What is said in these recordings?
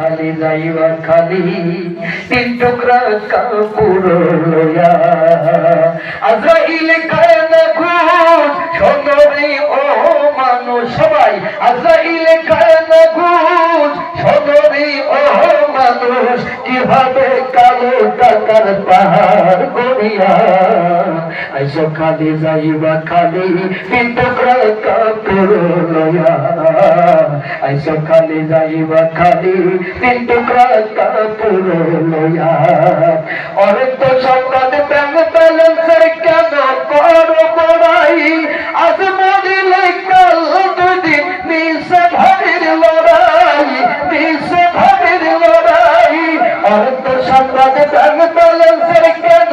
খালি যাইবা খালি তিন টুকরা কাপড় লইয়া। আজরাইল কায়না ঘুষ সদরে ও মানুষ সবাই। আজরাইল কায়না ঘুষ সদরে ও মানুষ, কীভাবে কালো টাকার পাহাড় গড়িয়া আইসো খালি যাইবা খালি তিন টুকরা কাপড় লইয়া। আইসো খালি যাইবা খালি তিন টুকরা কাপড় লইয়া। অনেক সংবাদ ব্যাংক ব্যালেন্সের কেন করো বড়াই আজ মরিলে কাল দুদিন মিশে ভাবির কেন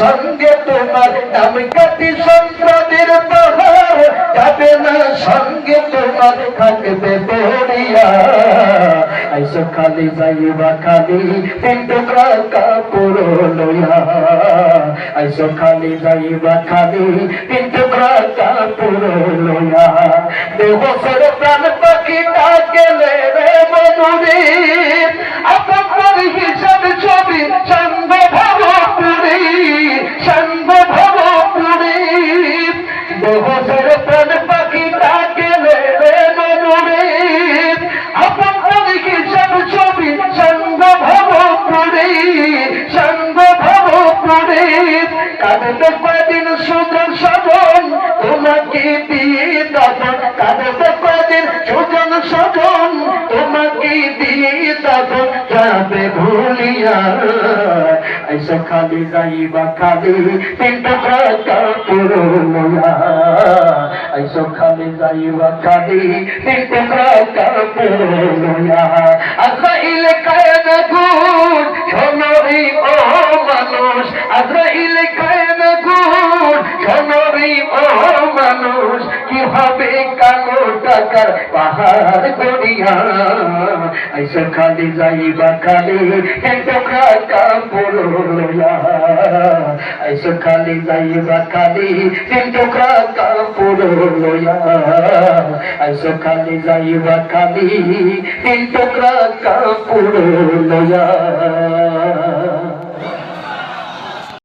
সঙ্গে তোমার নাম কাটি সম্প্রদের পাহাড়। যাবে না সঙ্গে তোমার থাকবে বড়িয়া। খালি যাইবা খালি টুকরা কাপড় লইয়া। আইসো খালি যাইবা খালি টুকরা কাপড় লইয়া। দেবসর প্রাণ পাখি ডাকেলে রে মধুরী কাঁদতে কদিন সুজন সজন তোমাকে দিয়ে তখন কাঁদতে কদিন সুজন সজন তোমাকে দিয়ে তখন যাবে ভুলিয়া ऐसा खाली जाइबा खाली তিন টুকরা কাপড় লইয়া ऐसा খালি যাইবা খালি তিন টুকরা কাপড় লইয়া আজরাইল কায়না গুণ শোনরি ও মানুষ আজরাইল কায়না গুণ শোনরি ও মানুষ কি হবে কালো টাকার পাহাড় গড়িয়া আইসা খালি যাইবা খালি টুকরা কাপড় লইয়া। আইসা খালি যাইবা খালি টুকরা কাপড় লইয়া। আইসা খালি যাইবা খালি টুকরা কাপড় লইয়া।